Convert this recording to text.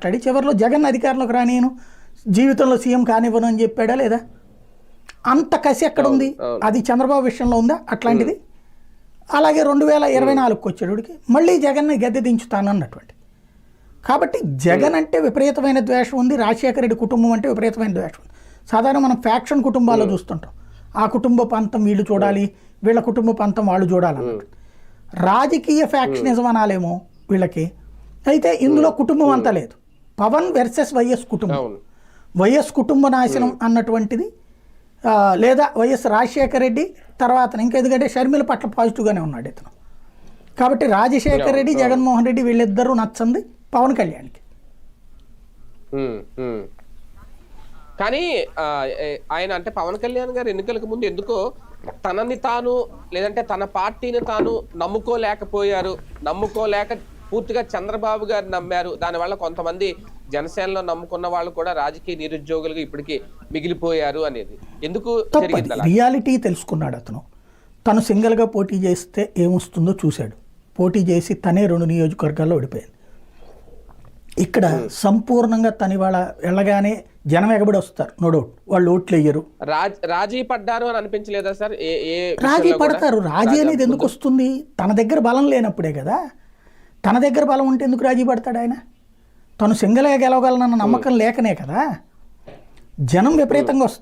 మాట్లాడి చివరిలో జగన్ అధికారంలోకి రానియను జీవితంలో సీఎం కానివ్వను అని చెప్పాడా లేదా? అంత కసి ఎక్కడ ఉంది. అది చంద్రబాబు విషయంలో ఉందా? అట్లాంటిది. అలాగే రెండు వేల ఇరవై నాలుగుకి వచ్చేటికి మళ్ళీ జగన్ని గద్దె దించుతాను అన్నటువంటి కాబట్టి జగన్ అంటే విపరీతమైన ద్వేషం ఉంది. రాజశేఖర రెడ్డి కుటుంబం అంటే విపరీతమైన ద్వేషం ఉంది. సాధారణ మనం ఫ్యాక్షన్ కుటుంబాల్లో చూస్తుంటాం. ఆ కుటుంబ పంతం వీళ్ళు చూడాలి వీళ్ళ కుటుంబ పంతం వాళ్ళు చూడాలన్నట్టు రాజకీయ ఫ్యాక్షనిజం అనాలేమో వీళ్ళకి. అయితే ఇందులో కుటుంబం అంతా లేదు. పవన్ వెర్సెస్ వైఎస్ కుటుంబం. వైఎస్ కుటుంబ నాశనం అన్నటువంటిది లేదా వైఎస్ రాజశేఖర రెడ్డి తర్వాత ఇంకా ఎందుకంటే షర్మిల పట్ల పాజిటివ్గానే ఉన్నాడు ఇతను. కాబట్టి రాజశేఖర రెడ్డి జగన్మోహన్ రెడ్డి వీళ్ళిద్దరూ నచ్చంది పవన్ కళ్యాణ్కి. కానీ ఆయన అంటే పవన్ కళ్యాణ్ గారు ఎన్నికలకు ముందు ఎందుకో తనని తాను లేదంటే తన పార్టీని తాను నమ్ముకోలేకపోయారు. నమ్ముకోలేక పూర్తిగా చంద్రబాబు గారు నమ్మారు. దానివల్ల కొంతమంది జనసేనలో నమ్ముకున్న వాళ్ళు కూడా రాజకీయ నిరుద్యోగులుగా ఇప్పటికీ మిగిలిపోయారు అనేది. ఎందుకు రియాలిటీ తెలుసుకున్నాడు అతను. తను సింగిల్గా పోటీ చేస్తే ఏమొస్తుందో చూశాడు. పోటీ చేసి తనే రెండు నియోజకవర్గాల్లో ఓడిపోయింది. ఇక్కడ సంపూర్ణంగా తను ఇవాళ వెళ్ళగానే జనం ఎగబడి వస్తారు. No doubt. వాళ్ళు ఓట్లు వేయరు. రాజ్ పడ్డారు అని అనిపించలేదా సార్? రాజీ? పడతారు. రాజీ అనేది ఎందుకు వస్తుంది? తన దగ్గర బలం లేనప్పుడే కదా. తన దగ్గర బలం ఉంటే ఎందుకు రాజీ పడతాడు ఆయన? తను సింగల్గా గెలవగలనన్న నమ్మకం లేకనే కదా. జనం విపరీతంగా వస్తారు